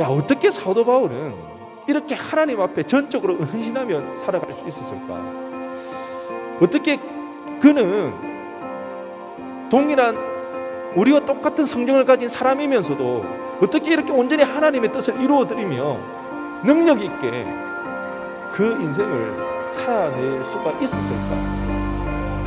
야 어떻게 사도 바울은 이렇게 하나님 앞에 전적으로 헌신하며 살아갈 수 있었을까? 어떻게 그는 동일한 우리와 똑같은 성경을 가진 사람이면서도 어떻게 이렇게 온전히 하나님의 뜻을 이루어 드리며 능력 있게 그 인생을 살아낼 수가 있었을까?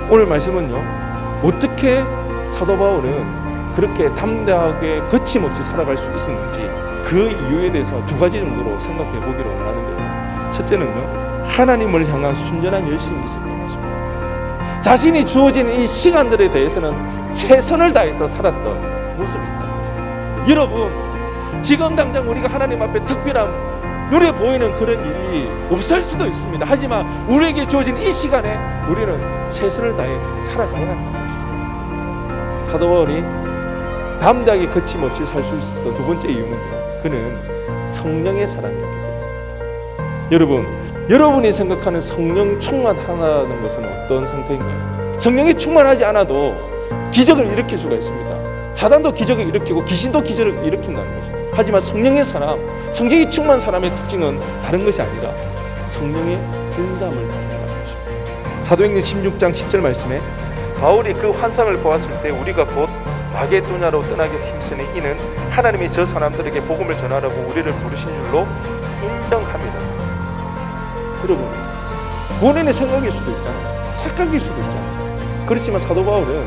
오늘 말씀은요, 어떻게 사도 바울은 그렇게 담대하게 거침없이 살아갈 수 있었는지 그 이유에 대해서 두 가지 정도로 생각해 보기로 원하는데요. 첫째는요, 하나님을 향한 순전한 열심이 있었던 것입니다. 자신이 주어진 이 시간들에 대해서는 최선을 다해서 살았던 것입니다. 여러분, 지금 당장 우리가 하나님 앞에 특별한 눈에 보이는 그런 일이 없을 수도 있습니다. 하지만 우리에게 주어진 이 시간에 우리는 최선을 다해 살아가야 한다는 것입니다. 사도 바울이 담대하게 거침없이 살 수 있었던 두 번째 이유는요. 그는 성령의 사람이었기 때문입니다. 여러분, 여러분이 생각하는 성령 충만하다는 것은 어떤 상태인가요? 성령이 충만하지 않아도 기적을 일으킬 수가 있습니다. 사단도 기적을 일으키고 귀신도 기적을 일으킨다는 것입니다. 하지만 성령의 사람, 성령이 충만한 사람의 특징은 다른 것이 아니라 성령의 응답을 받는다는 것입니다. 사도행전 16장 10절 말씀에 바울이 그 환상을 보았을 때 우리가 곧 마게도냐로 떠나기 힘쓰니 이는 하나님이 저 사람들에게 복음을 전하라고 우리를 부르신 줄로 인정합니다. 여러분, 본인의 생각일 수도 있잖아요. 착각일 수도 있잖아요. 그렇지만 사도 바울은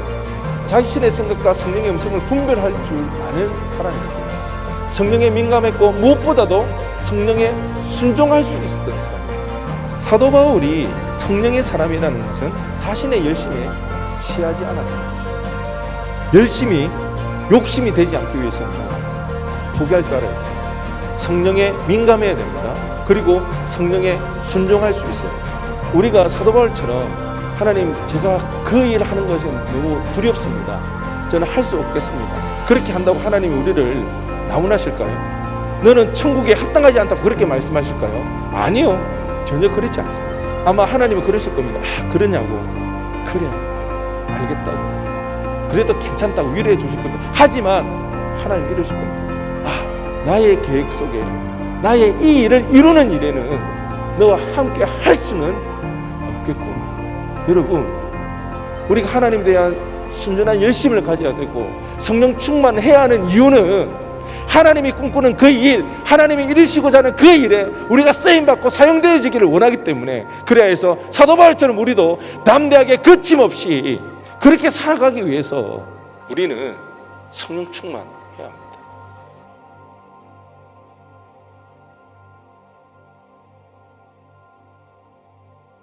자신의 생각과 성령의 음성을 분별할 줄 아는 사람입니다. 성령에 민감했고 무엇보다도 성령에 순종할 수 있었던 사람입니다. 사도 바울이 성령의 사람이라는 것은 자신의 열심에 취하지 것입니다. 열심히 욕심이 되지 않기 위해서는 포기할 줄 알아야. 성령에 민감해야 됩니다. 그리고 성령에 순종할 수 있어요. 우리가 사도 바울처럼 하나님 제가 그 일 하는 것이 너무 두렵습니다. 저는 할 수 없겠습니다. 그렇게 한다고 하나님이 우리를 나무나실까요? 너는 천국에 합당하지 않다고 그렇게 말씀하실까요? 아니요. 전혀 그렇지 않습니다. 아마 하나님은 그러실 겁니다. 아, 그러냐고. 그래. 알겠다고. 그래도 괜찮다고 위로해 주실 겁니다. 하지만 하나님 이러실 겁니다. 아, 나의 계획 속에 나의 이 일을 이루는 일에는 너와 함께 할 수는 없겠구나. 여러분, 우리가 하나님에 대한 순전한 열심을 가져야 되고 성령 충만해야 하는 이유는 하나님이 꿈꾸는 그 일, 하나님이 이루시고자 하는 그 일에 우리가 쓰임 받고 사용되어지기를 원하기 때문에 그래야 해서 사도 바울처럼 우리도 담대하게 거침없이 그렇게 살아가기 위해서 우리는 성령 합니다.